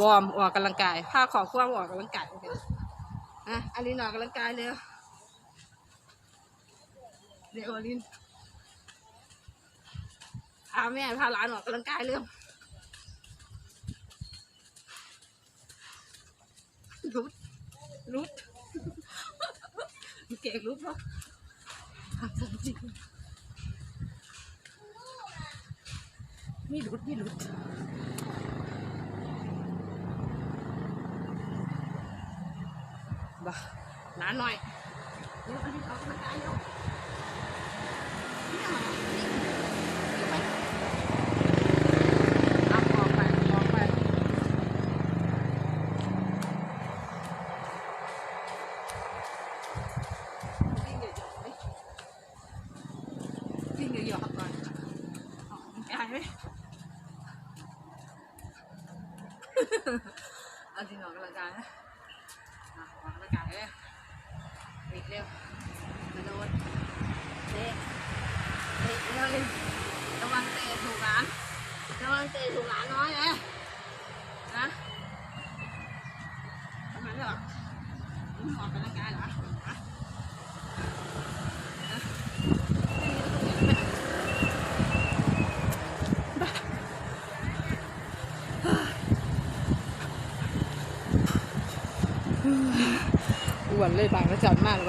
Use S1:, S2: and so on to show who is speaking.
S1: วอร์มออกกำลังกายผ้าขอคว้างออกกำลังกายโอเคอะอลินออกกำลังกายเร็วเร็วอลินพาแม่พาหลานออกกำลังกายเร็วรุดรุดเก่งรุดปะจริงไม่รุดไม่รุด บ้าหนาหน่อยเร็วอันออกกำลังกายเร็วนี่มานี่นี่ไปเอาออกไปออกไปวิ่งเยอะๆไหมวิ่งเยอก่อนออกกำลังกายไหมเอาจริงออกกำลังกายนะออกกำลังกายเลยวิ่งเร็วกระโดดเตะเตะเระวังเตะถูกหลานระวังเตะถูกหลานน้อยนะนะทำไมหรอกอืมออกกำลังกายเหรอฮะอ้วนเลยบางกระจัดมากเลย